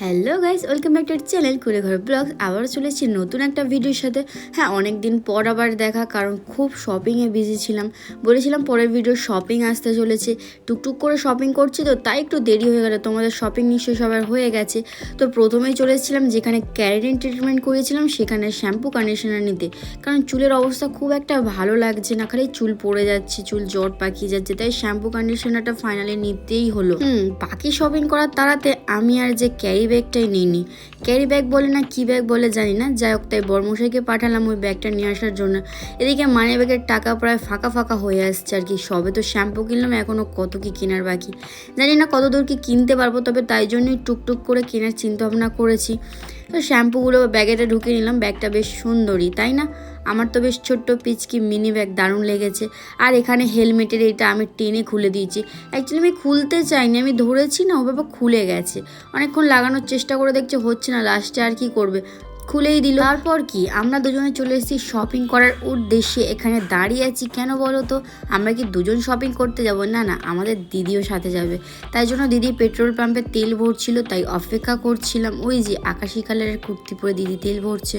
Hello guys, welcome back to channel Kure Ghar vlog. আবার চলে এসেছি নতুন একটা ভিডিওর সাথে। হ্যাঁ অনেক দিন পর আবার দেখা, কারণ খুব শপিংয়ে বিজি ছিলাম। বলেছিলাম পরের ভিডিও শপিং আসতে চলেছে। টুকটুক করে শপিং করছি তো, তাই একটু দেরি হয়ে গেল। তোমাদের শপিং নিশ্চয়ই সবার হয়ে গেছে। তো প্রথমেই চলে এসেছিলাম, যেখানে ক্যারেটিন ট্রিটমেন্ট করেছিলাম, সেখানে শ্যাম্পু কন্ডিশনার নিতে। কারণ চুলের অবস্থা খুব একটা ভালো লাগছে না, খালি চুল পড়ে যাচ্ছে, চুল জট পাকিয়ে যাচ্ছে, তাই শ্যাম্পু কন্ডিশনারটা ফাইনালি নিতেই হলো। হুম, বাকি শপিং করার তাড়াতে আমি আর যে ক্যারি ব্যাগটাই নিইনি। ক্যারি ব্যাগ বলে না কি ব্যাগ বলে জানি না। যাই হোক, তাই বর্মশাইকে পাঠালাম ওই ব্যাগটা নিয়ে আসার জন্য। এদিকে মানি ব্যাগের টাকা প্রায় ফাঁকা ফাঁকা হয়ে আসছে আর কি। সবে তো শ্যাম্পু কিনলাম এখনও কত কি কেনার বাকি। জানি না কত দূর কি কিনতে পারব, তবে তাই জন্যই টুকটুক করে কেনার চিন্তা ভাবনা করেছি। তো শ্যাম্পুগুলো ব্যাগেতে ঢুকে নিলাম, ব্যাগটা বেশ সুন্দরই তাই না? আমার তো বেশ ছোট্ট পিচকি মিনি ব্যাগ, দারুণ লেগেছে। আর এখানে হেলমেটের এটা আমি টেনে খুলে দিয়েছি। অ্যাকচুয়ালি আমি খুলতে চাইনি, আমি ধরেছি না ওভাবে খুলে গেছে। অনেকক্ষণ লাগানোর চেষ্টা করে দেখছে হচ্ছে না, লাস্টে আর কি করবে? খুলেই দিল। তারপর কি? আমরা দুজনে চলে এসেছি শপিং করার উদ্দেশ্যে। এখানে দাঁড়িয়ে আছি কেন বলো তো? আমরা কি দুজন শপিং করতে যাব? না না, আমাদের দিদিও সাথে যাবে। তাই জন্য দিদি পেট্রোল পাম্পে তেল ভরছিল, তাই অপেক্ষা করছিলাম। ওই যে আকাশি কালারের কুর্তি পরে দিদি তেল ভরছে।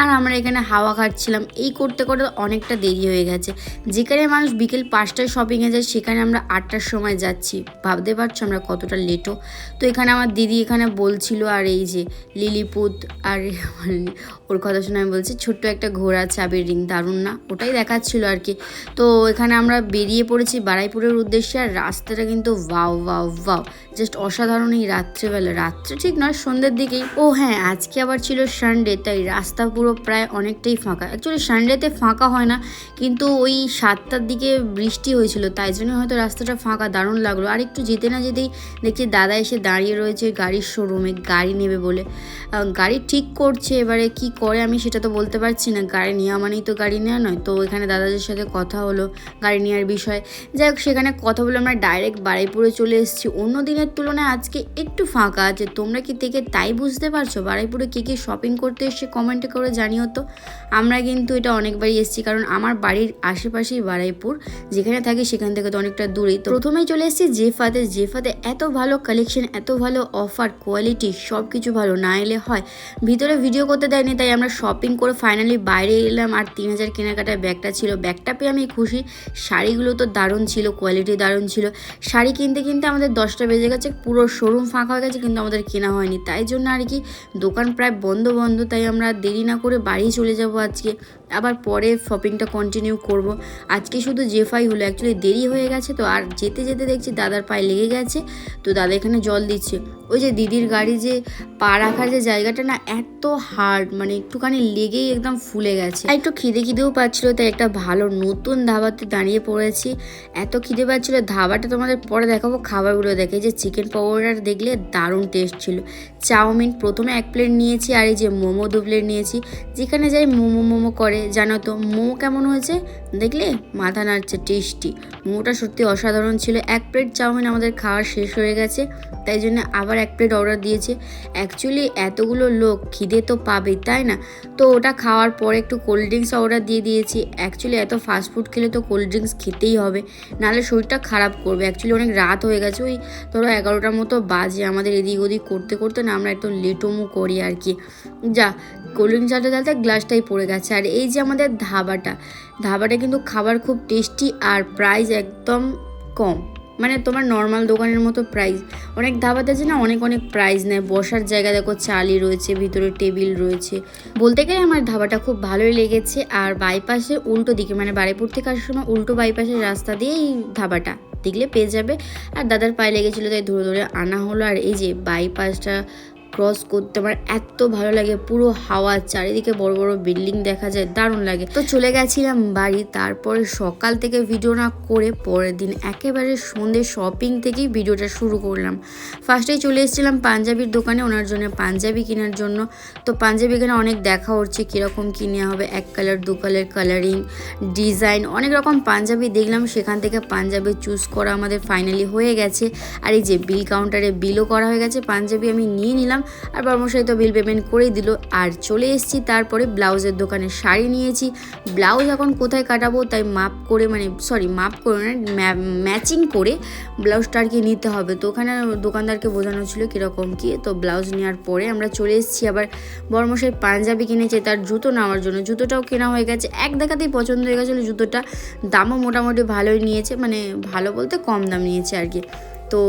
আর আমরা এখানে হাওয়া খাচ্ছিলাম। এই করতে করতে অনেকটা দেরি হয়ে গেছে। যেখানে মানুষ বিকেল পাঁচটায় শপিংয়ে যায়, সেখানে আমরা আটটার সময় যাচ্ছি। ভাবতে পারছ আমরা কতটা লেটও তো এখানে আমার দিদি এখানে বলছিল, আর এই যে লিলিপুত, আর মানে ওর কথা শুনে আমি বলছি, ছোট্ট একটা ঘোড়া চাবির রিং, দারুণ না? ওটাই দেখাচ্ছিল আর কি। তো এখানে আমরা বেরিয়ে পড়েছি বারাইপুরের উদ্দেশ্যে আর রাস্তাটা কিন্তু ওয়াও ওয়াও ওয়াও। জাস্ট অসাধারণ এই রাত্রেবেলা। রাত্রে ঠিক নয়, সন্ধ্যের দিকেই। ও হ্যাঁ আজকে আবার ছিল সানডে তাই রাস্তা পুরো প্রায় অনেকটাই ফাঁকা। অ্যাকচুয়ালি সানডেতে ফাঁকা হয় না, কিন্তু ওই সাতটার দিকে বৃষ্টি হয়েছিল, তাই জন্য হয়তো রাস্তাটা ফাঁকা। দারুণ লাগল। আর একটু যেতে না যেতেই দেখছি দাদা এসে দাঁড়িয়ে রয়েছে গাড়ির শোরুমে গাড়ি নেবে বলে। গাড়ি ঠিক করছে, এবারে কি করে আমি সেটা তো বলতে পারছি না। গাড়ি নেওয়া মানেই তো গাড়ি নেওয়া নয়। তো এখানে দাদাদের সাথে কথা হলো গাড়ি নেওয়ার বিষয়ে। যাই হোক, সেখানে কথা বলে আমরা ডাইরেক্ট বাড়িপুরে চলে এসেছি। অন্য দিনের তুলনায় আজকে একটু ফাঁকা আছে। তোমরা কি থেকে তাই বুঝতে পারছ? বারাইপুরে কী কী শপিং করতে এসে কমেন্ট করে জানিও তো। আমরা কিন্তু এটা অনেকবারই এসেছি, কারণ আমার বাড়ির আশেপাশেই বারাইপুর, যেখানে থাকি সেখান থেকে তো অনেকটা দূরেই। তো প্রথমেই চলে এসেছি জেফাতে। জেফাতে এত ভালো কালেকশন এত ভালো অফার কোয়ালিটি সব কিছু ভালো, না এলে হয়। ভিতরে ভিডিও করতে দেয়নি, তাই আমরা শপিং করে ফাইনালি বাইরে এলাম আর তিন হাজার কেনাকাটায় ব্যাগটা ছিল। ব্যাগটা পেয়ে আমি খুশি। শাড়িগুলো তো দারুণ ছিল কোয়ালিটি দারুণ ছিল। শাড়ি কিনতে কিনতে আমাদের দশটা বেজে গেছে, পুরো শোরুম ফাঁকা হয়ে গেছে, কিন্তু আমাদের কেনা হয়নি। তাই জন্য আর কি দোকান প্রায় বন্ধ বন্ধ, তাই আমরা দেরি না করে বাড়ি চলে যাব। আজকে। আবার পরে শপিংটা কন্টিনিউ করব। আজকে শুধু জেফাই হলো অ্যাকচুয়ালি দেরি হয়ে গেছে তো, আর যেতে যেতে দেখছি দাদার পায়ে লেগে গেছে, তো দাদা এখানে জল দিচ্ছে। ওই যে দিদির গাড়ি যে পা রাখার যে জায়গাটা না, এত হার্ড মানে একটুখানি লেগেই একদম ফুলে গেছে। আর একটু খিদে খিদেও পাচ্ছিলো, তাই একটা ভালো নতুন ধাবাতে দাঁড়িয়ে পড়েছি। এত খিদে পাচ্ছিলো, ধাবাটা তোমাদের পরে দেখাবো, খাবারগুলো দেখে। যে চিকেন পকোড়াটা দেখলে দারুণ টেস্ট ছিল। চাউমিন প্রথমে এক প্লেট নিয়েছি, আর এই যে মোমো দু প্লেট নিয়েছি। যেখানে যাই মোমো মোমো করে জানো তো, মো কেমন হয়েছে? দেখলে? মাথা নাড়ছে, টেস্টি। মোমোটা সত্যি অসাধারণ ছিল। এক প্লেট চাউমিন আমাদের খাওয়ার শেষ হয়ে গেছে। তাই জন্য আবার এক প্লেট অর্ডার দিয়েছে। অ্যাকচুয়ালি এতগুলো লোক খিদে তো পাবে, তাই না? তো ওটা খাওয়ার পরে একটু কোল্ড ড্রিঙ্কস অর্ডার দিয়ে দিয়েছি। অ্যাকচুয়ালি এত ফাস্টফুড খেলে তো কোল্ড ড্রিঙ্কস খেতেই হবে। নাহলে শরীরটা খারাপ করবে। অ্যাকচুয়ালি অনেক রাত হয়ে গেছে। ওই ধরো এগারোটার মতো বাজে আমাদের এদিক ওদিক করতে করতে না আমরা একটু লেটোমো করি আর কি। যা কোল্ড চালতে চালতে গ্লাসটাই পড়ে গেছে। আর এই যে আমাদের ধাবাটা ধাবাটা কিন্তু খাবার খুব টেস্টি আর প্রাইস একদম কম। মানে তোমার নর্মাল দোকানের মতো প্রাইস অনেক ধাবাতে আছে না অনেক অনেক প্রাইস নেয়। বসার জায়গা দেখো চালি রয়েছে, ভিতরে টেবিল রয়েছে। বলতে গেলে আমার ধাবাটা খুব ভালোই লেগেছে আর বাইপাসে উল্টো দিকে মানে বাড়িপুর থেকে আসার সময় উল্টো বাইপাসের রাস্তা দিয়ে এই ধাবাটা দেখলে পেয়ে যাবে। আর দাদার পায়ে লেগেছিলো তাই ধরে ধরে আনা হলো। আর এই যে বাইপাসটা ক্রস করতে আমার এত ভালো লাগে। পুরো হাওয়া, চারিদিকে বড় বড় বিল্ডিং দেখা যায়, দারুণ লাগে। তো চলে গেছিলাম বাড়ি, তারপরে সকাল থেকে ভিডিও না করে পরের দিন একেবারে সন্ধ্যে শপিং থেকেই ভিডিওটা শুরু করলাম। ফার্স্টেই চলে এসেছিলাম পাঞ্জাবির দোকানে, ওনার জন্য পাঞ্জাবি কেনার জন্য। তো পাঞ্জাবি এখানে অনেক দেখা হচ্ছে, কীরকম কী নেওয়া হবে, এক কালার দু কালার কালারিং ডিজাইন অনেক রকম পাঞ্জাবি দেখলাম। সেখান থেকে পাঞ্জাবি চুজ করা আমাদের ফাইনালি হয়ে গেছে। আর এই যে বিল কাউন্টারে বিলও করা হয়ে গেছে, পাঞ্জাবি আমি নিয়ে নিলাম। আর বর্মশাই তো বিল পেমেন্ট করেই দিল। আর চলে এসেছি, তারপরে ব্লাউজের দোকানে শাড়ি নিয়েছি। ব্লাউজ এখন কোথায় কাটাবো তাই মাপ করে মানে সরি মাপ করে না ম্যাচিং করে ব্লাউজটা আর কি নিতে হবে। তো ওখানে দোকানদারকে বোঝানো ছিল কীরকম কী, তো ব্লাউজ নেওয়ার পরে আমরা চলে এসেছি। আবার বর্মশাই পাঞ্জাবি কিনেছে, তার জুতো নেওয়ার জন্য। জুতোটাও কেনা হয়ে গেছে, এক দেখাতেই পছন্দ হয়ে গেছিল। জুতোটা দামও মোটামুটি ভালোই নিয়েছে মানে ভালো বলতে কম দাম নিয়েছে আর কি। তো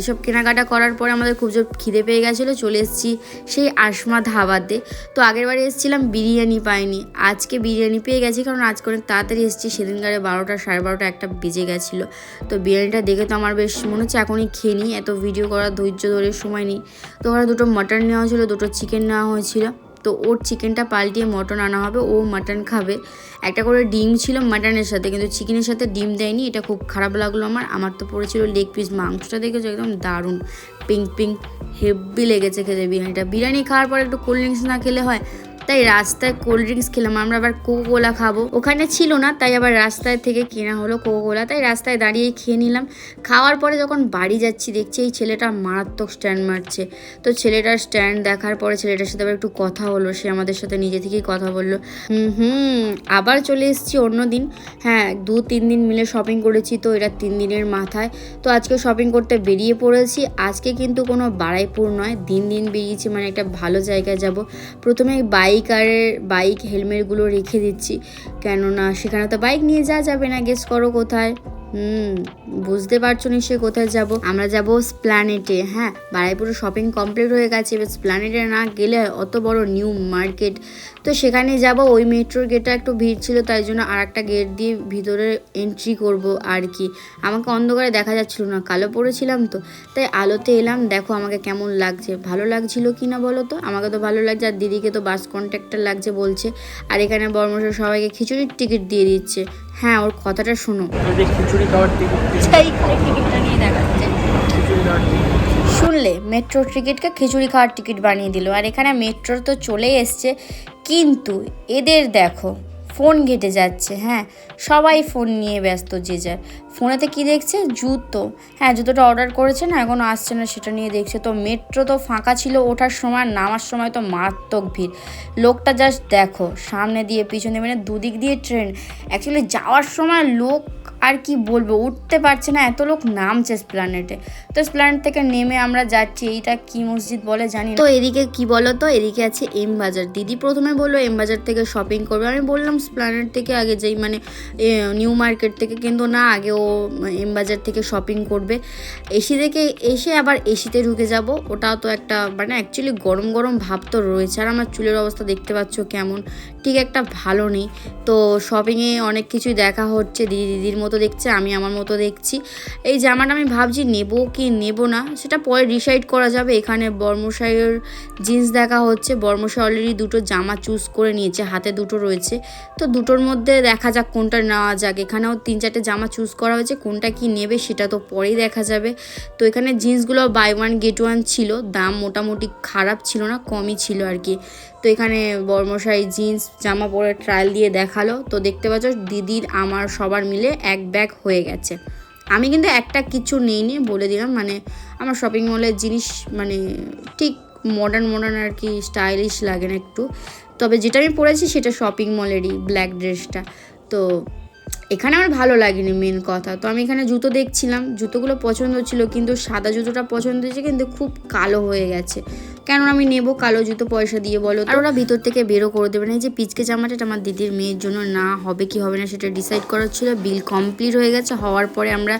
এসব কেনাকাটা করার পরে আমাদের খুব জোর খিদে পেয়ে গেছিল, চলে এসেছি সেই আসমা ধাবাতে। তো আগের বারে এসেছিলাম বিরিয়ানি পাইনি, আজকে বিরিয়ানি পেয়ে গেছি কারণ আজকে অনেক তাড়াতাড়ি এসেছি সেদিনকারে বারোটা, সাড়ে বারোটা একটা বেজে গেছিল। তো বিরিয়ানিটা দেখে তো আমার বেশ মনে হচ্ছে এখনই খেয়ে নিই, এত ভিডিও করার ধৈর্য ধরে সময় নেই। তো ওখানে দুটো মাটন নেওয়া হয়েছিলো, দুটো চিকেন নেওয়া হয়েছিল। তো ওর চিকেনটা পাল্টিয়ে মটন আনা হবে, ও মাটন খাবে। একটা করে ডিম ছিল মাটনের সাথে, কিন্তু চিকেনের সাথে ডিম দেয়নি, এটা খুব খারাপ লাগল আমার। আমার তো পড়েছিল লেগ পিস মাংসটা দেখেছ একদম দারুণ। পিঙ্ক পিঙ্ক হেভি লেগেছে খেতে, বিরিয়ানিটা। বিরিয়ানি খাওয়ার পর একটু কোল্ড ড্রিঙ্কস না খেলে হয় তাই রাস্তায় কোল্ড ড্রিঙ্কস খেলাম। আমরা আবার কোকো কোলা খাব। ওখানে ছিল না, তাই আবার রাস্তায় থেকে কেনা হলো কোকো কোলা তাই রাস্তায় দাঁড়িয়ে খেয়ে নিলাম। খাওয়ার পরে যখন বাড়ি যাচ্ছি, দেখছি এই ছেলেটা মারাত্মক স্ট্যান্ড মারছে। তো ছেলেটার স্ট্যান্ড দেখার পরে ছেলেটার সাথে আবার একটু কথা হলো। সে আমাদের সাথে নিজে থেকেই কথা বলল। হুম হুম, আবার চলে এসেছি অন্য দিন। হ্যাঁ দু, তিন দিন মিলে শপিং করেছি তো এটা তিন দিনের মাথায়। তো আজকে শপিং করতে বেরিয়ে পড়েছি। আজকে কিন্তু কোনো বাড়াইপুর নয়, দিন দিন বেরিয়েছি। মানে একটা ভালো জায়গায় যাব। প্রথমে বাইক আর বাইক হেলমেটগুলো রেখে দিচ্ছি। কেননা সেখানে তো বাইক নিয়ে যাওয়া যাবে না গেস করো কোথায়। হুম, বুঝতে পারছ নিশ্চয়ই কোথায় যাব? আমরা যাব স্প্ল্যানেটে হ্যাঁ? বারাইপুরে শপিং কমপ্লিট হয়ে গেছে, এবার স্প্ল্যানেটে না গেলে অত বড় নিউ মার্কেট। তো সেখানে যাব, ওই মেট্রোর গেটটা একটু ভিড় ছিল, তাই জন্য আর একটা গেট দিয়ে ভিতরে এন্ট্রি করব আর কি। আমাকে অন্ধকারে দেখা যাচ্ছিল না, কালো পড়েছিলাম তো। তাই আলোতে এলাম, দেখো আমাকে কেমন লাগছে। ভালো লাগছিল কি না বলো তো? আমাকে তো ভালো লাগছে, আর দিদিকে তো বাস কন্ট্রাক্টর লাগছে বলছে। আর এখানে বর্মশাই সবাইকে খিচুড়ির টিকিট দিয়ে দিচ্ছে। হ্যাঁ ওর কথাটা শোনো। খিচুড়ি খাওয়ার টিকিটটা নিয়ে দেখাচ্ছে। খিচুড়ি শুনলে মেট্রো টিকিটকে খিচুড়ি খাওয়ার টিকিট বানিয়ে দিল। আর এখানে মেট্রো তো চলে এসছে। কিন্তু এদের দেখো ফোন ঘেটে যাচ্ছে হ্যাঁ। সবাই ফোন নিয়ে ব্যস্ত যে যার। ফোনেতে কি দেখছে? জুতো। হ্যাঁ জুতোটা অর্ডার করেছে না এখনও আসছে না, সেটা নিয়ে দেখছে। তো মেট্রো তো ফাঁকা ছিল, ওঠার সময় নামার সময় তো মারাত্মক ভিড়। লোকটা জাস্ট দেখো, সামনে দিয়ে পিছনে মানে দুদিক দিয়ে ট্রেন অ্যাকচুয়ালি যাওয়ার সময় লোক আর কি বলব? উঠতে পারছে না, এত লোক নামছে স্প্ল্যানেটে তো স্প্ল্যানেট থেকে নেমে আমরা যাচ্ছি, এইটা কি মসজিদ বলে জানি তো এদিকে কি বলো তো এদিকে আছে এম বাজার দিদি প্রথমে বলল এম বাজার থেকে শপিং করবে। আমি বললাম স্প্ল্যানেট থেকে আগে যেই মানে নিউ মার্কেট থেকে। কিন্তু না, আগে ও এম বাজার থেকে শপিং করবে। এসি থেকে এসে আবার এসিতে ঢুকে যাব। ওটাও তো একটা মানে অ্যাকচুয়ালি গরম গরম ভাব তো রয়েছে। আর আমার চুলের অবস্থা দেখতে পাচ্ছ কেমন? ঠিক একটা ভালো নেই। তো শপিংয়ে অনেক কিছুই দেখা হচ্ছে। দিদি দিদির মতো দেখছে, আমি আমার মতো দেখছি। এই জামাটা আমি ভাবছি নেব কি নেব না, সেটা পরে ডিসাইড করা যাবে। এখানে বর্মশাইয়ের জিন্স দেখা হচ্ছে। বর্মশাই অলরেডি দুটো জামা চুজ করে নিয়েছে, হাতে দুটো রয়েছে। তো দুটোর মধ্যে দেখা যাক কোনটা নেওয়া যাক। এখানেও তিন চারটে জামা চুজ করা হয়েছে, কোনটা কি নেবে সেটা তো পরেই দেখা যাবে। তো এখানে জিন্সগুলো বাই ওয়ান গেট ওয়ান ছিল, দাম মোটামুটি খারাপ ছিল না, কমই ছিল আর কি। তো এখানে বর্মশাই জিন্স, জামা পরে ট্রায়াল দিয়ে দেখাল। তো দেখতে পাচ্ছ দিদির, আমার সবার মিলে এক ব্যাগ হয়ে গেছে। আমি কিন্তু একটা কিছু নিইনি বলে দিলাম মানে আমার শপিং মলের জিনিস মানে ঠিক মডার্ন মডার্ন আর কি স্টাইলিশ লাগে না একটু। তবে যেটা আমি পরেছি সেটা শপিং মলেরই ব্ল্যাক ড্রেসটা তো এখানে আমার ভালো লাগেনি মেন কথা। তো আমি এখানে জুতো দেখছিলাম, জুতোগুলো পছন্দ ছিল, কিন্তু সাদা জুতোটা পছন্দ হয়েছে, কিন্তু খুব কালো হয়ে গেছে। কেন আমি নেব কালো জুতো পয়সা দিয়ে বলো আর ওরা ভিতর থেকে বেরো করে দেবে না। যে পিচকে জামাটা আমার দিদির মেয়ের জন্য না হবে কি হবে না সেটা ডিসাইড করার ছিল। বিল কমপ্লিট হয়ে গেছে। হওয়ার পরে আমরা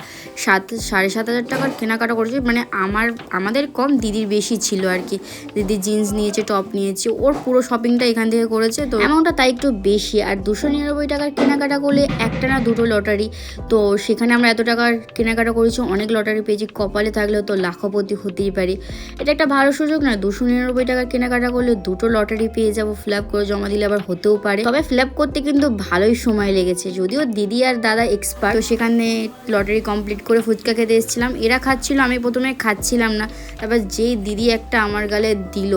সাত, সাড়ে সাত হাজার টাকার কেনাকাটা করেছি। মানে আমার, আমাদের কম দিদির বেশি ছিল আর কি। দিদি জিন্স নিয়েছে টপ নিয়েছে। ওর পুরো শপিংটা এখান থেকে করেছে। তো অ্যামাউন্টটা তাই একটু বেশি। আর দুশো নিরানব্বই টাকার কেনাকাটা করলে একটা না দুটো লটারি তো সেখানে আমরা এত টাকার কেনাকাটা করেছি। অনেক লটারি পেয়েছি। কপালে থাকলেও তো লাখপতি হতেই পারি। এটা একটা ভালো সুযোগ না দুশো নিরানব্বই টাকার কেনাকাটা করলে দুটো লটারি পেয়ে যাব ফিল আপ করে জমা দিলে আবার হতেও পারে। তবে ফিল আপ করতে কিন্তু ভালোই সময় লেগেছে। যদিও দিদি আর দাদা এক্সপার্ট তো সেখানে লটারি কমপ্লিট করে ফুচকা খেতে এসেছিলাম। এরা খাচ্ছিল, আমি প্রথমে খাচ্ছিলাম না। তারপর যেই দিদি একটা আমার গালে দিল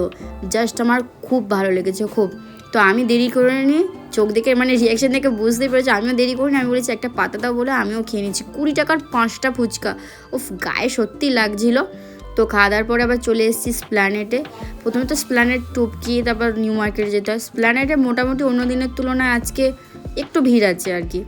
জাস্ট আমার খুব ভালো লেগেছে, খুব। তো আমি দেরি করে নিয়ে চোখ দেখে মানে রিয়াকশন দেখে বুঝতে পেরেছি, আমিও দেরি করিনি, আমি বলেছি একটা পাতা দাও বলে আমিও খেয়ে নিচ্ছি। কুড়ি টাকার পাঁচটা ফুচকা, উফ, গায়ে সত্যি লাগছিল। তো খাওয়া দাওয়ার পরে আবার চলে এসেছি স্প্ল্যানেটে প্রথমে তো স্প্ল্যানেট টপকি, তারপর নিউ মার্কেটে যেতে হয়। স্প্ল্যানেটে মোটামুটি অন্য দিনের তুলনায় আজকে একটু ভিড় আছে আর কি।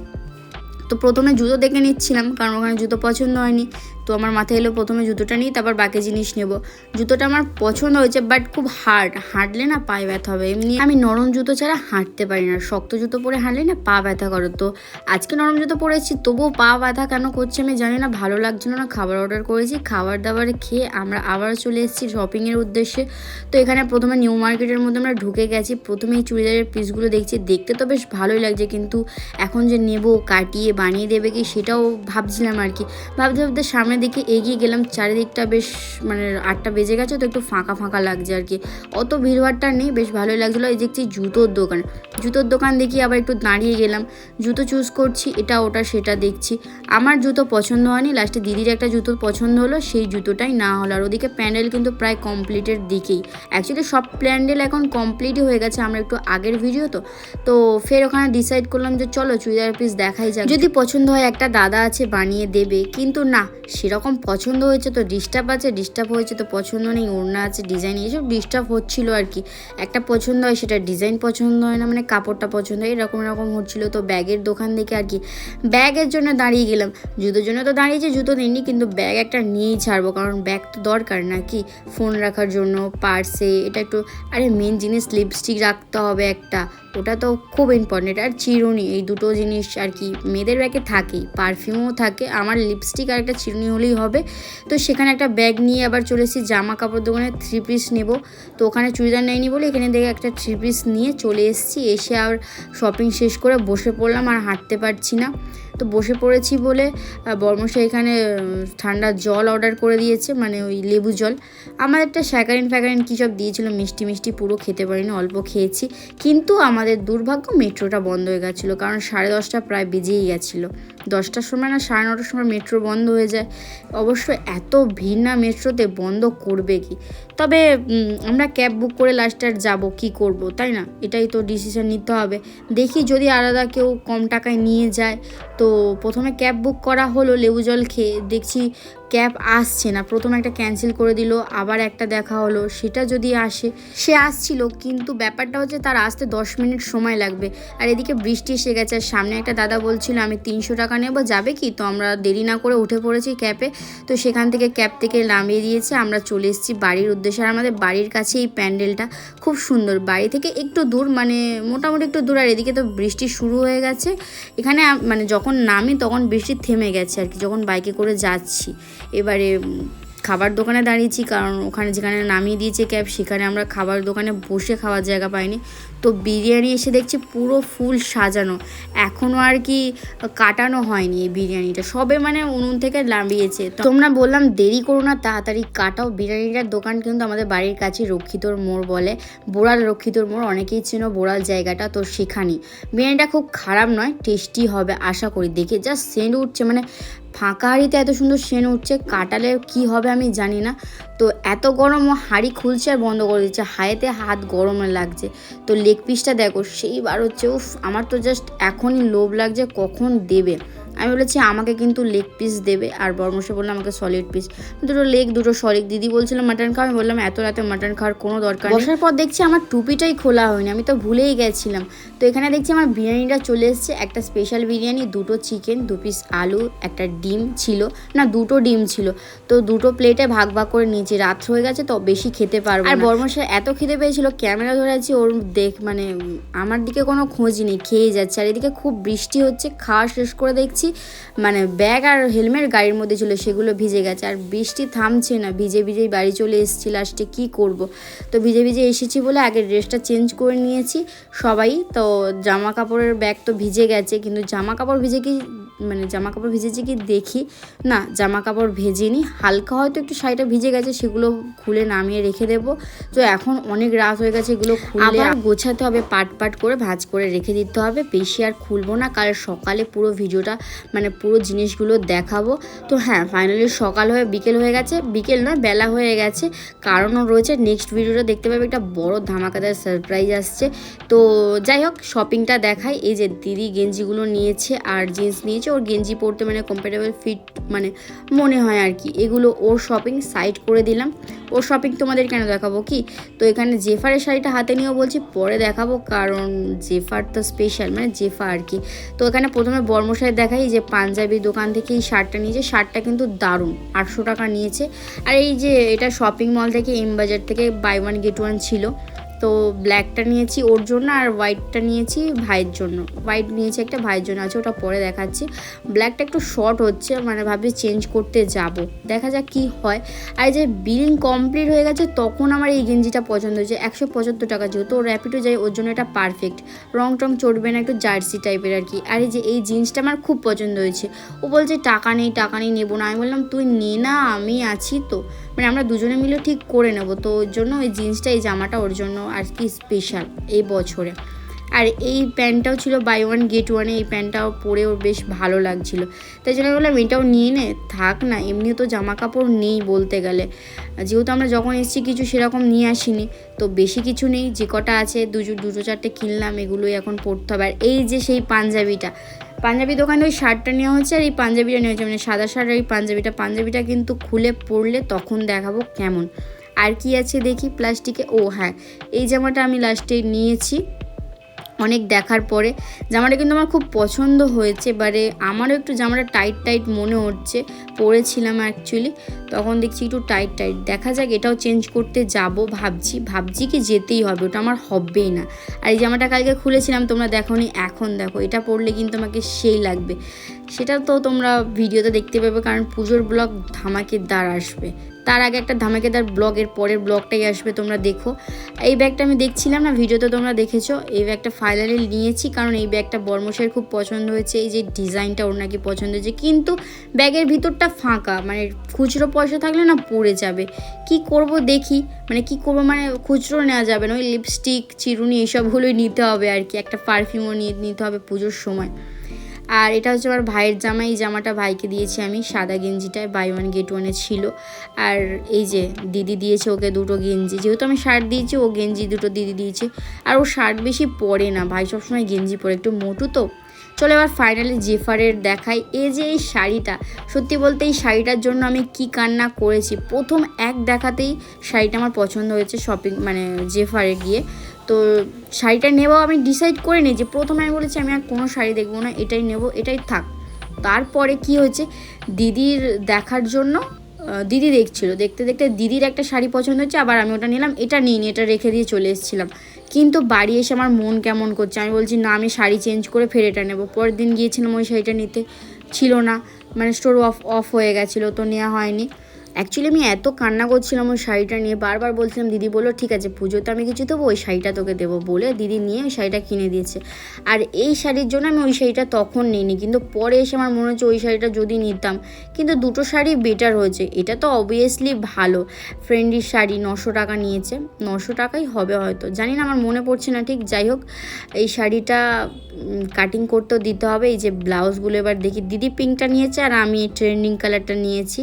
তো প্রথমে জুতো দেখে নিচ্ছিলাম, কারণ ওখানে জুতো পছন্দ হয়নি। তো আমার মাথায় এলো প্রথমে জুতোটা নিই, তারপর বাকি জিনিস নেব। জুতোটা আমার পছন্দ হয়েছে বাট খুব হার্ড হাঁটলে না পায়ে ব্যথা হবে। এমনি আমি নরম জুতো ছাড়া হাঁটতে পারি না। শক্ত জুতো পরে হাঁটলে না পা ব্যথা করে। তো আজকে নরম জুতো পরেছি, তবুও পা ব্যথা কেন করছে আমি জানি না। ভালো লাগছিল না, খাবার অর্ডার করেছি, খাবার দাবার খেয়ে আমরা আবার চলে এসেছি শপিংয়ের উদ্দেশ্যে। তো এখানে প্রথমে নিউ মার্কেটের মধ্যে আমরা ঢুকে গেছি। প্রথমে এই চুড়িদারের পিসগুলো দেখছি। দেখতে তো বেশ ভালোই লাগছে, কিন্তু এখন যে নেব, কাটিয়ে বানিয়ে দেবে কি, সেটাও ভাবছিলাম আর কি। ভাবতে ভাবতে সামনের দিকে এগিয়ে গেলাম, চারিদিকটা বেশ মানে আটটা বেজে গেছে, তো একটু ফাঁকা ফাঁকা লাগছে আর কি। অত ভিড়ভাড়টা নেই, বেশ ভালোই লাগছিল। এই দেখছি জুতোর দোকান। জুতোর দোকান দেখি আবার একটু দাঁড়িয়ে গেলাম। জুতো চুজ করছি, এটা, ওটা, সেটা দেখছি। আমার জুতো পছন্দ হয়নি লাস্টে দিদির একটা জুতো পছন্দ হলো, সেই জুতোটাই না হলো। আর ওদিকে প্যান্ডেল কিন্তু প্রায় কমপ্লিটের দিকেই। অ্যাকচুয়ালি সব প্যান্ডেল এখন কমপ্লিটই হয়ে গেছে, আমরা একটু আগের ভিডিও তো। তো ফের ওখানে ডিসাইড করলাম যে চলো চুড়িদার পিস দেখাই যাক। যদি পছন্দ হয় একটা দাদা আছে বানিয়ে দেবে, কিন্তু না সেরকম পছন্দ হয়েছে তো ডিস্টার্ব আছে ডিস্টার্ব হয়েছে তো পছন্দ নেই, ওড়না আছে ডিজাইন এসব ডিস্টার্ব হচ্ছিল আর কি। একটা পছন্দ হয়, সেটা ডিজাইন পছন্দ হয় না মানে কাপড়টা পছন্দ হয়, এরকম এরকম হচ্ছিল তো ব্যাগের দোকান দেখে আর কি। ব্যাগের জন্য দাঁড়িয়ে গেলাম, জুতোর জন্য তো দাঁড়িয়েছে, জুতো নিইনি, কিন্তু ব্যাগ একটা নিয়েই ছাড়বো, কারণ ব্যাগ তো দরকার নাকি? ফোন রাখার জন্য পার্সে এটা একটু, আরে মেন জিনিস লিপস্টিক রাখতে হবে একটা, ওটা তো খুব ইম্পর্টেন্ট আর চিরুনি, এই দুটো জিনিস আর কি, মেয়েদের ব্যাগে থাকেই পারফিউমও থাকে, আমার লিপস্টিক আর একটা চিরুনি হলেই হবে। তো সেখানে একটা ব্যাগ নিয়ে আবার চলে এসেছি জামা কাপড় দোকানে থ্রি পিস নেব। তো ওখানে চুড়িদার নেয়নি বলে এখানে দেখে একটা থ্রি পিস নিয়ে চলে এসেছি। এসে আর শপিং শেষ করে বসে পড়লাম আর হাঁটতে পারছি না। তো বসে পড়েছি বলে বর্মশা এখানে ঠান্ডা জল অর্ডার করে দিয়েছে মানে ওই লেবু জল। আমার একটা স্যাকারিন ফ্যাকারিন কী সব দিয়েছিল, মিষ্টি মিষ্টি পুরো খেতে পারিনি, অল্প খেয়েছি। কিন্তু আমাদের দুর্ভাগ্য মেট্রোটা বন্ধ হয়ে গেছিল, কারণ সাড়ে দশটা প্রায় বেজেই গেছিল। দশটার সময় না সাড়ে নটার সময় মেট্রো বন্ধ হয়ে যায়। অবশ্য এত ভিড় না মেট্রোতে বন্ধ করবে কি? তবে আমরা ক্যাব বুক করে লাস্টে আর যাব, কী করব, তাই না? এটাই তো ডিসিশন নিতে হবে। দেখি যদি আলাদা কেউ কম টাকায় নিয়ে যায় তো প্রথমে ক্যাব বুক করা হলো লেবু জল খেয়ে। দেখছি ক্যাব আসছে না। প্রথমে একটা ক্যান্সেল করে দিল, আবার একটা দেখা হলো। সেটা যদি আসে, সে আসছিল, কিন্তু ব্যাপারটা হচ্ছে তার আসতে দশ মিনিট সময় লাগবে। আর এদিকে বৃষ্টি এসে গেছে। আর সামনে একটা দাদা বলছিল, আমি তিনশো টাকা নেব, যাবে কি? তো আমরা দেরি না করে উঠে পড়েছি ক্যাবে। তো সেখান থেকে ক্যাব থেকে নামিয়ে দিয়েছে। আমরা চলে এসেছি বাড়ির উদ্দেশ্যে। আর আমাদের বাড়ির কাছে এই প্যান্ডেলটা খুব সুন্দর। বাড়ি থেকে একটু দূর মানে মোটামুটি একটু দূর। আর এদিকে তো বৃষ্টি শুরু হয়ে গেছে। এখানে মানে যখন নামি তখন বৃষ্টি থেমে গেছে আর কি, যখন বাইকে করে যাচ্ছি। এবারে খাবার দোকানে দাঁড়িয়েছি, কারণ ওখানে যেখানে নামিয়ে দিয়েছে ক্যাব, সেখানে আমরা খাবার দোকানে বসে খাওয়ার জায়গা পাইনি। তো বিরিয়ানি এসে দেখছি পুরো ফুল সাজানো। এখনও আর কি কাটানো হয়নি এই বিরিয়ানিটা। সবে মানে উনুন থেকে নামিয়েছে। তোমরা বললাম, দেরি করো না, তাড়াতাড়ি কাটাও। বিরিয়ানিটার দোকান কিন্তু আমাদের বাড়ির কাছে রক্ষিতর মোড় বলে। বোড়াল রক্ষিতর মোড়, অনেকেই চেনো বোড়াল জায়গাটা, তো সেখানেই। বিরিয়ানিটা খুব খারাপ নয়, টেস্টি হবে, আশা করি। দেখে জাস্ট সেন্ট উঠছে মানে ফাঁকা হাঁড়িতে এত সুন্দর সেন উঠছে কাটালে কি হবে আমি জানি না। তো এত গরম ও হাঁড়ি খুলছে আর বন্ধ করে দিচ্ছে হায়েতে হাত গরম লাগছে। তো লেগ পিসটা দেখো, সেইবার হচ্ছে, উফ, আমার তো জাস্ট এখনই লোভ লাগছে, কখন দেবে? আমি বলেছি আমাকে কিন্তু লেগ পিস দেবে। আর বর্মশে বলল আমাকে সলিড পিস দুটো লেগ দুটো সলিড দিদি বলছিল মাটন খাওয়া আমি বললাম এত রাতে মাটন খাওয়ার কোনো দরকার নেই। বসার পর দেখছি আমার টুপিটাই খোলা হয়নি আমি তো ভুলেই গেছিলাম। তো এখানে দেখছি আমার বিরিয়ানিটা চলে এসেছে একটা স্পেশাল বিরিয়ানি দুটো চিকেন দু পিস আলু একটা ডিম ছিল না দুটো ডিম ছিল। তো দুটো প্লেটে ভাগ ভাগ করে নিয়েছি রাত হয়ে গেছে তো বেশি খেতে পারব আর বর্মশাই এত খেতে পেয়েছিল ক্যামেরা ধরে আছি ওর দেখ মানে আমার দিকে কোনো খোঁজ নেই খেয়ে যাচ্ছে। আর এদিকে খুব বৃষ্টি হচ্ছে খাওয়া শেষ করে দেখছি মানে ব্যাগ আর হেলমেট গাড়ির মধ্যে ছিল, সেগুলো ভিজে গেছে। আর বৃষ্টি থামছে না, ভিজে ভিজেই বাড়ি চলে এসেছি লাস্টে কী করব? তো ভিজে ভিজে এসেছি বলে আগে ড্রেসটা চেঞ্জ করে নিয়েছি সবাই। তো জামা কাপড়ের ব্যাগ তো ভিজে গেছে, কিন্তু জামা কাপড় ভিজে কি মানে জামা কাপড় ভিজেছে কি দেখি। না জামা কাপড় ভেজে ভেজেনি। হালকা হয়তো একটু শাড়িটা ভিজে গেছে সেগুলো খুলে নামিয়ে রেখে দেবো। তো এখন অনেক রাত হয়ে গেছে এগুলো খুলে গোছাতে হবে পাট পাট করে ভাঁজ করে রেখে দিতে হবে। বেশি আর খুলবো না কাল সকালে পুরো ভিডিওটা মানে পুরো জিনিসগুলো দেখাবো। তো হ্যাঁ ফাইনালি সকাল হয়ে বিকেল হয়ে গেছে। বিকেল না বেলা হয়ে গেছে। কারণও রয়েছে নেক্সট ভিডিওটা দেখতে পাবে একটা বড় ধামাকাদার সারপ্রাইজ আসছে। তো যাই হোক শপিংটা দেখাই। এই যে দিদি গেঞ্জিগুলো নিয়েছে আর জিন্স নিয়েছে ওর গেঞ্জি পরতে মানে কমফোর্টেবল ফিট মানে মনে হয় আর কি। এগুলো ওর শপিং সাইড করে দিলাম। ওর শপিং তোমাদের কেন দেখাবো কি? তো এখানে জেফারের শাড়িটা হাতে নিয়েও বলছি, পরে দেখাবো কারণ জেফার তো স্পেশাল মানে জেফা আর কি। তো এখানে প্রথমে বর্মশাই দেখাই যে পাঞ্জাবি দোকান থেকে এই শার্টটা নিয়েছে। শার্টটা কিন্তু দারুণ, আটশো টাকা নিয়েছে। আর এই যে এটা শপিং মল থেকে এম বাজার থেকে বাই ওয়ান গেট ওয়ান ছিল। তো ব্ল্যাকটা নিয়েছি ওর জন্য আর হোয়াইটটা নিয়েছি ভাইয়ের জন্য। হোয়াইট নিয়েছি একটা ভাইয়ের জন্য আছে, ওটা পরে দেখাচ্ছি। ব্ল্যাকটা একটু শর্ট হচ্ছে মানে ভাবি চেঞ্জ করতে যাব। দেখা যাক কি হয়। আর যে বিলিং কমপ্লিট হয়ে গেছে, তখন আমার এই গেঞ্জিটা পছন্দ হয়েছে। একশো পঁচাত্তর টাকা যেহেতু র্যাপিডো যায়, ওর জন্য এটা পারফেক্ট রং টং চড়বে না, একটু জার্সি টাইপের আর কি। আর এই যে এই জিন্সটা আমার খুব পছন্দ হয়েছে। ও বলছে, টাকা নেই টাকা নেই, নেব না। আমি বললাম, তুই নে না, আমি আছি তো। মানে আমরা দুজনে মিলে ঠিক করে নেব। তো ওর জন্য ওই জিন্সটা, এই জামাটা ওর জন্য আর কি স্পেশাল এই বছরে। আর এই প্যান্টটাও ছিল বাই ওয়ান গেট ওয়ানে এই প্যান্টটাও পরে ওর বেশ ভালো লাগছিল। তাই জন্য বললাম, এটাও নিয়ে নে, থাক না, এমনিও তো জামা কাপড় নেই বলতে গেলে। যেহেতু আমরা যখন এসেছি কিছু সেরকম নিয়ে আসিনি, তো বেশি কিছু নেই, যে কটা আছে, দুজো, দুটো চারটে কিনলাম, এগুলোই এখন পরতে হবে। আর এই যে সেই পাঞ্জাবিটা পাঞ্জাবি দোকানে ওই শার্টটা নেওয়া হয়েছে আর এই পাঞ্জাবিটা নেওয়া হচ্ছে। মানে সাদা শার্ট আর এই পাঞ্জাবিটা। পাঞ্জাবিটা কিন্তু খুলে পড়লে তখন দেখাবো কেমন। আর কি আছে দেখি প্লাস্টিকে। ও হ্যাঁ এই জামাটা আমি লাস্টে নিয়েছি। অনেক দেখার পরে জামাটা কিন্তু আমার খুব পছন্দ হয়েছে এবারে আমারও একটু জামাটা টাইট টাইট মনে হচ্ছে। পরেছিলাম অ্যাকচুয়ালি তখন দেখছি একটু টাইট টাইট দেখা যাক এটাও চেঞ্জ করতে যাব, ভাবছি। ভাবছি কি যেতেই হবে, ওটা আমার হবেই না। আর এই জামাটা কালকে খুলেছিলাম, তোমরা দেখো এখন দেখো। এটা পরলে কিন্তু আমাকে সেই লাগবে। সেটা তো তোমরা ভিডিওতে দেখতে পাবে, কারণ পুজোর ব্লগ ধামাকেদার আসবে। তার আগে একটা ধামাকেদার ব্লগের পরের ব্লগটাই আসবে, তোমরা দেখো। এই ব্যাগটা আমি দেখছিলাম না, ভিডিওতে তোমরা দেখেছ? এই ব্যাগটা ফাইনালি নিয়েছি, কারণ এই ব্যাগটা বর্মশের খুব পছন্দ হয়েছে। এই যে ডিজাইনটা ওর নাকি পছন্দ হয়েছে, কিন্তু ব্যাগের ভিতরটা ফাঁকা মানে খুচরো পয়সা থাকলে না পড়ে যাবে। কি করব দেখি মানে কি করব মানে খুচরো নেওয়া যাবে না, ওই লিপস্টিক চিরুনি এসবগুলোই নিতে হবে আর কি, একটা পারফিউমও নিয়ে নিতে হবে পুজোর সময়। আর এটা হচ্ছে আমার ভাইয়ের জামা এই জামাটা ভাইকে দিয়েছি আমি, সাদা গেঞ্জিটায় বাই ওয়ান গেট ওয়ানে ছিল। আর এই যে দিদি দিয়েছে ওকে দুটো গেঞ্জি, যেহেতু আমি শার্ট দিয়েছি, ও গেঞ্জি দুটো দিদি দিয়েছে। আর ও শার্ট বেশি পরে না, ভাই সবসময় গেঞ্জি পরে, একটু মোটু তো। চলো এবার ফাইনালি জেফারের দেখাই। এই যে এই শাড়িটা, সত্যি বলতে এই শাড়িটার জন্য আমি কি কান্না করেছি? প্রথম এক দেখাতেই শাড়িটা আমার পছন্দ হয়েছে শপিং মানে জেফারে গিয়ে। তো শাড়িটা নেব আমি ডিসাইড করে নিই যে প্রথমে আমি বলেছি, আমি আর কোনো শাড়ি দেখব না, এটাই নেব, এটাই থাক। তারপরে কি হয়েছে, দিদির দেখার জন্য দিদি দেখছিল, দেখতে দেখতে দিদির একটা শাড়ি পছন্দ হচ্ছে, আবার আমি ওটা নিলাম, এটা নিইনি, এটা রেখে দিয়ে চলে এসেছিলাম। কিন্তু বাড়ি এসে আমার মন কেমন করছে, আমি বলছি, না, আমি শাড়ি চেঞ্জ করে ফের এটা নেব। পরের দিন গিয়েছিলাম, ওই শাড়িটা নিতে ছিল না মানে স্টোর অফ অফ হয়ে গেছিল, তো নেওয়া হয়নি। অ্যাকচুয়ালি আমি এত কান্না করছিলাম ওই শাড়িটা নিয়ে। বারবার বলছিলাম, দিদি বলল, ঠিক আছে, পুজোতে আমি কিছু দেবো, ওই শাড়িটা তোকে দেবো। বলে দিদি নিয়ে ওই শাড়িটা কিনে দিয়েছে। আর এই শাড়ির জন্য আমি ওই শাড়িটা তখন নিইনি, কিন্তু পরে এসে আমার মনে হচ্ছে ওই শাড়িটা যদি নিতাম। কিন্তু দুটো শাড়ি বেটার হয়েছে। এটা তো অবভিয়াসলি ভালো। ফ্রেন্ডির শাড়ি, নশো টাকা নিয়েছে। নশো টাকাই হবে হয়তো। জানি না, আমার মনে পড়ছে না ঠিক। যাই হোক, এই শাড়িটা কাটিং করতেও দিতে হবে। এই যে ব্লাউজগুলো এবার দেখি, দিদি পিঙ্কটা নিয়েছে আর আমি ট্রেন্ডিং কালারটা নিয়েছি।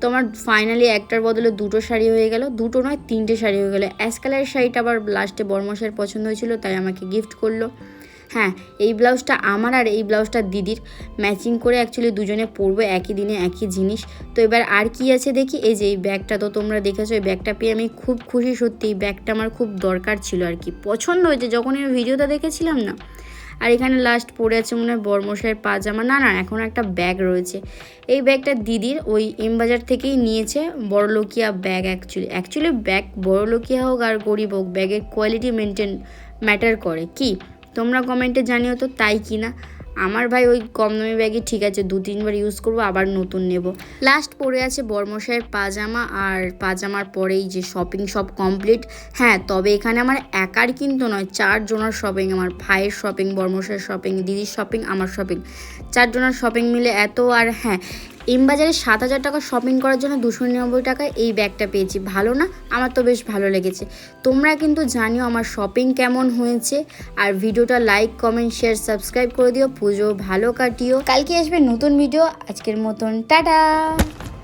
তো আমার ফাইনালি একটার বদলে দুটো শাড়ি হয়ে গেল। দুটো নয়, তিনটে শাড়ি হয়ে গেলো। অ্যাশ কালারের শাড়িটা আবার লাস্টে বর্মশাইয়ের পছন্দ হয়েছিল, তাই আমাকে গিফট করল। হ্যাঁ এই ব্লাউজটা আমার আর এই ব্লাউজটা দিদির। ম্যাচিং করে অ্যাকচুয়ালি দুজনে পরবো, একই দিনে একই জিনিস। তো এবার আর কি আছে দেখি? এই যে এই ব্যাগটা তো তোমরা দেখেছ, এই ব্যাগটা পেয়ে আমি খুব খুশি সত্যি। এই ব্যাগটা আমার খুব দরকার ছিল আর কি। পছন্দ হয়েছে যখন আমি ভিডিওটা দেখেছিলাম না আর এখানে লাস্ট পড়ে আছে মনে হয় বর্মশাইয়ের পাজামা। না না, এখন একটা ব্যাগ রয়েছে। এই ব্যাগটা দিদির, ওই এমবাজার থেকেই নিয়েছে। বড়লোকিয়া ব্যাগ অ্যাকচুয়ালি অ্যাকচুয়ালি ব্যাগ বড়লোকিয়া হোক আর গরিব হোক ব্যাগের কোয়ালিটি মেনটেন ম্যাটার করে। কি? তোমরা কমেন্টে জানিও তো, তাই কি না আমার ভাই ওই কম দামি ব্যাগই ঠিক আছে, দু, তিনবার ইউজ করব, আবার নতুন নেব। লাস্ট পরে আছে বর্মশাইয়ের পাজামা, আর পাজামার পরেই যে শপিং সব কমপ্লিট হ্যাঁ তবে এখানে আমার একার কিন্তু নয়, চারজনের শপিং আমার ভাইয়ের শপিং বর্মশাইয়ের শপিং দিদির শপিং আমার শপিং চারজনের শপিং মিলে এত, আর হ্যাঁ এম বাজারে সাত হাজার টাকা শপিং করার জন্য দুশো নিরানব্বই টাকায় এই ব্যাগটা পেয়েছি। ভালো না? আমার তো বেশ ভালো লেগেছে। তোমরা কিন্তু জানিও আমার শপিং কেমন হয়েছে। আর ভিডিওটা লাইক কমেন্ট শেয়ার সাবস্ক্রাইব করে দিও। পুজো ভালো কাটিও। কালকে আসবে নতুন ভিডিও আজকের মতন। টাটা!